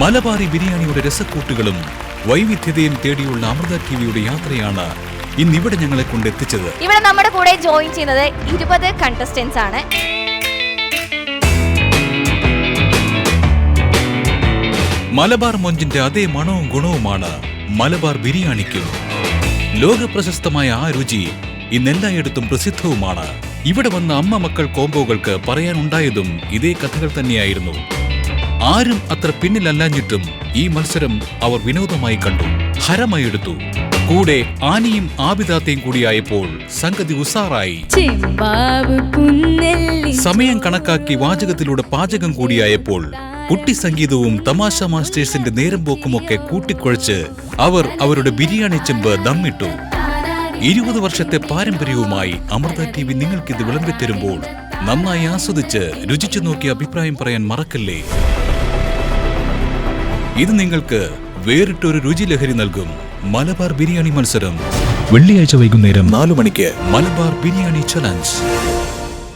മലബാറി ബിരിയാണിയുടെ രസക്കൂട്ടുകളും വൈവിധ്യതയും തേടിയുള്ള അമൃത ടിവിയുടെ യാത്രയാണ് ഇന്ന് ഇവിടെ ഞങ്ങളെ കൊണ്ട് എത്തിച്ചത് ഇവിടെ നമ്മുടെ കൂടെ ജോയിൻ ചെയ്യുന്നത് ഇരുപത് കണ്ടസ്റ്റൻസ് ആണ്. മലബാർ മൊഞ്ചിന്റെ അതേ മണവും ഗുണവുമാണ് മലബാർ ബിരിയാണിക്കും. ലോക പ്രശസ്തമായ ആ രുചി ഇന്നെല്ലായിടത്തും പ്രസിദ്ധവുമാണ്. ഇവിടെ വന്ന അമ്മ മക്കൾ കോംബോകൾക്ക് പറയാനുണ്ടായതും ഇതേ കഥകൾ തന്നെയായിരുന്നു. ആരും അത്ര പിന്നിലല്ലാഞ്ഞിട്ടും ഈ മത്സരം അവർ വിനോദമായി കണ്ടു. ഹരമായി എടുത്തു. കൂടെ ആനയും ആബിദാത്തയും കൂടിയായപ്പോൾ സംഗതി ഉസാറായി. സമയം കണക്കാക്കി വാചകത്തിലൂടെ പാചകം കൂടിയായപ്പോൾ കുട്ടി സംഗീതവും തമാശ മാസ്റ്റേഴ്സിന്റെ നേരം പോക്കുമൊക്കെ കൂട്ടിക്കുഴച്ച് അവർ അവരുടെ ബിരിയാണി ചെമ്പ് ദമ്മിട്ടു. ഇരുപത് വർഷത്തെ പാരമ്പര്യവുമായി അമൃത ടി വി നിങ്ങൾക്കിത് വിളമ്പിത്തരുമ്പോൾ നന്നായി ആസ്വദിച്ച് രുചിച്ചു നോക്കി അഭിപ്രായം പറയാൻ മറക്കല്ലേ? ഇത് നിങ്ങൾക്ക് വേറിട്ടൊരു രുചി ലഹരി നൽകും. മലബാർ ബിരിയാണി മത്സരം വെള്ളിയാഴ്ച വൈകുന്നേരം നാലു മണിക്ക്. മലബാർ ബിരിയാണി ചലഞ്ച്